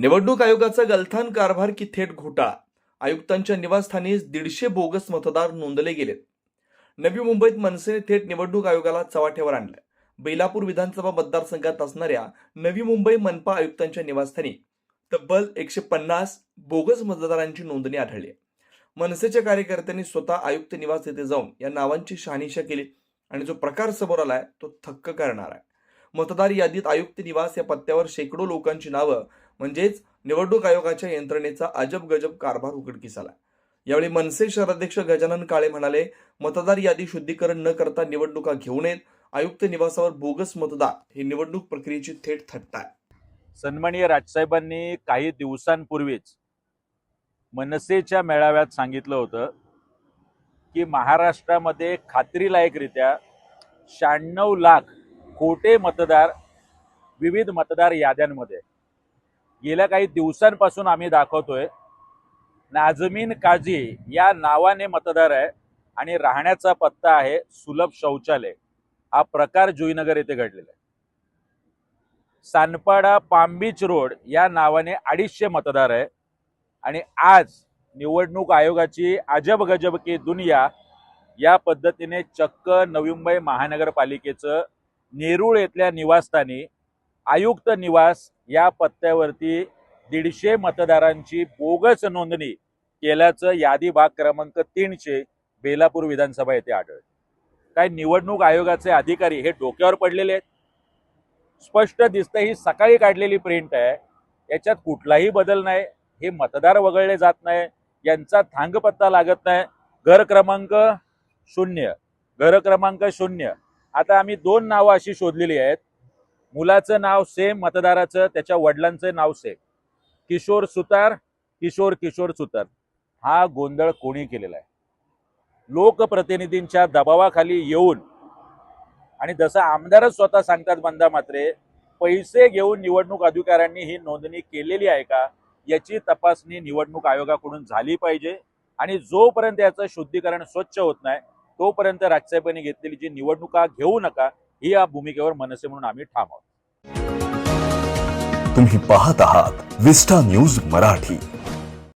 निवडणूक आयोगाचा गलथान कारभार की थेट घोटाळा? आयुक्तांच्या निवासस्थानी दीडशे बोगस मतदार नोंदले गेलेत. नवी मुंबईत मनसेने थेट निवडणूक आयोगाला चव्हाट्यावर आणलं बेलापूर विधानसभा मतदारसंघात असणाऱ्या नवी मुंबई मनपा आयुक्तांच्या निवासस्थानी तब्बल एकशे पन्नास बोगस मतदारांची नोंदणी आढळली. मनसेच्या कार्यकर्त्यांनी स्वतः आयुक्त निवास येथे जाऊन या नावांची शहानिशा केली आणि जो प्रकार समोर आलाय तो थक्क करणार आहे. मतदार यादीत आयुक्त निवास या पत्त्यावर शेकडो लोकांची नावं म्हणजेच निवडणूक आयोगाच्या यंत्रणेचा अजब गजब कारभार उघडकीस आला यावेळी मनसे शहराध्यक्ष गजानन काळे म्हणाले मतदार यादी शुद्धीकरण न करता निवडणुका घेऊ नयेत. आयुक्त निवासावर बोगस मतदार ही निवडणूक प्रक्रियेची थेट थट्टा आहे सन्माननीय राजसाहेबांनी काही दिवसांपूर्वीच मनसेच्या मेळाव्यात सांगितलं होतं की महाराष्ट्रामध्ये खात्रीलायकरित्या शहाण्णव लाख खोटे मतदार विविध मतदार याद्यांमध्ये गेल्या काही दिवसांपासून आम्ही दाखवतोय. नाजमीन काझी या नावाने मतदार आहे आणि राहण्याचा पत्ता आहे सुलभ शौचालय. हा प्रकार जुईनगर येथे घडलेला आहे. सानपाडा पामबीच रोड या नावाने अडीचशे मतदार आहे. आणि आज निवडणूक आयोगाची अजब गजब की दुनिया या पद्धतीने चक्क नवी मुंबई महानगरपालिकेचं नेरूळ येथल्या निवासस्थानी आयुक्त निवास या पत्त्यावरती दीडशे मतदारांची बोगस नोंदणी केल्याचं यादी भाग क्रमांक तीनशे बेलापूर विधानसभा येथे आढळ काय निवडणूक आयोगाचे अधिकारी हे डोक्यावर पडलेले आहेत? स्पष्ट दिसतं ही सकाळी काढलेली प्रिंट आहे. याच्यात कुठलाही बदल नाही. हे मतदार वगळले जात नाही. यांचा थांगपत्ता लागत नाही. घर क्रमांक शून्य. घर क्रमांक शून्य. आता आम्ही दोन नावं अशी शोधलेली आहेत. मुलाचं नाव सेम मतदाराचं त्याच्या वडिलांचं नाव सेम किशोर सुतार किशोर किशोर सुतार. हा गोंधळ कोणी केलेला आहे? लोकप्रतिनिधींच्या दबावाखाली येऊन आणि जसं आमदारच स्वतः सांगतात बंदा मात्रे पैसे घेऊन निवडणूक अधिकाऱ्यांनी ही नोंदणी केलेली आहे का? याची तपासणी निवडणूक आयोगाकडून झाली पाहिजे. आणि जोपर्यंत याचं शुद्धीकरण स्वच्छ होत नाही तोपर्यंत राजसाहेबांनी घेतलेली जी निवडणुका घेऊ नका ही या भूमिकेवर मनसे म्हणून आम्ही ठाम आहोत. तुम्ही पाहत आहात विस्टा न्यूज मराठी.